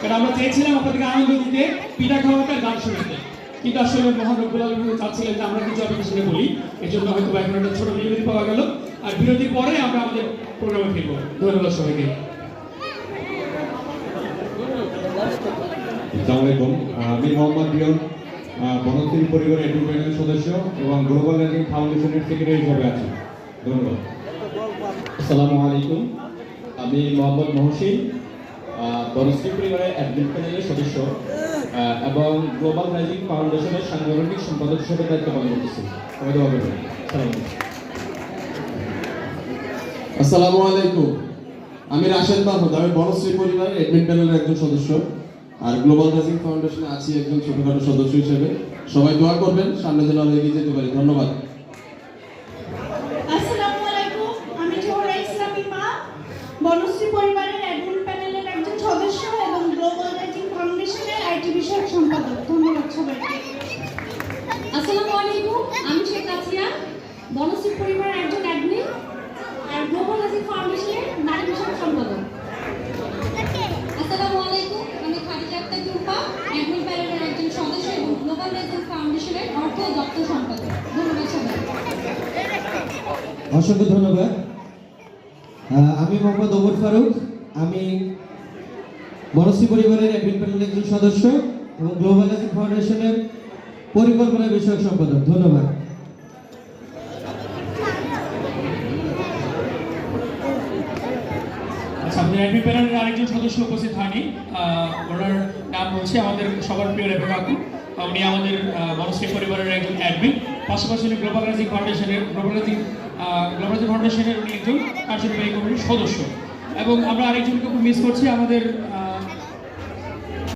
কারণ আমরা চেয়েছিলাম আপনাদেরকে আনন্দ দিতে পিঠা খাওয়াতে গান শোনাতে। কিন্তু আসলে মহান রব্বুল চাচ্ছিলেন যে আমরা কিছু আপনাদের সামনে বলি। এই জন্য হয়তো এখন একটা ছোট বিরতি পাওয়া গেল। আর বিরতির পরে আমরা আমাদের প্রোগ্রামে ফিরবো। ধন্যবাদ সবাইকে। আসসালামু আলাইকুম। আমি মোহাম্মদ বিয়ন বনশ্রী পরিবারের এডুকেশনের সদস্য এবং গ্লোবাল র্যাঙ্কিং ফাউন্ডেশনের সেক্রেটারি হিসাবে আছি। ধন্যবাদ। আসসালামু আলাইকুম। আমি মোহাম্মদ মহসিন। আহ, বনশ্রী পরিবারের অ্যাডমিন প্যানেলের সদস্য এবং গ্লোবাল রাইজিং ফাউন্ডেশনের সাংগঠনিক সম্পাদক হিসেবে দায়িত্ব পালন করতেছি সবাই দোয়া আসসালামু আলাইকুম। আমি রাশেদ মাহমুদ আমি বনশ্রী পরিবারের এডমিন প্যানেলের একজন সদস্য আর গ্লোবাল রাইজিং ফাউন্ডেশনে আছি একজন ছোটখাটো সদস্য হিসেবে। সবাই দোয়া করবেন সামনে যেন আমরা এগিয়ে যেতে পারি। ধন্যবাদ। বনশ্রী পরিবারের অ্যাডমিন সদস্য এবং গ্লোবাল ফাউন্ডেশনের আইটি বিষয়ক সম্পাদক। ধন্যবাদ সবাইকে। আসসালামু আলাইকুম আমি শেখ আসিয়া বনশ্রী পরিবারের একজন অ্যাডমিন আর গ্লোবাল হাসিং ফাউন্ডেশনের নারী বিষয়ক সম্পাদক। আসসালামু আলাইকুম আমি খাদিজা আক্তার টুম্পা অ্যাডমিন প্যানেলের একজন সদস্য এবং গ্লোবাল ফাউন্ডেশনের অর্থ দপ্তর সম্পাদক। ধন্যবাদ সবাই অসংখ্য ধন্যবাদ। আমি মোহাম্মদ ওমর ফারুক আমি বনশ্রী পরিবারের অ্যাডমিন প্যানেলের একজন সদস্য এবং গ্লোবাল হাসিং ফাউন্ডেশনের পরিকল্পনা বিষয়ক সম্পাদক। ধন্যবাদ। আচ্ছা আমাদের আরেকজন সদস্য উপস্থিত হয়নি। পাশাপাশি ফাউন্ডেশনের সদস্য। এবং আমরা আরেকজনকে মিস করছি, আমাদের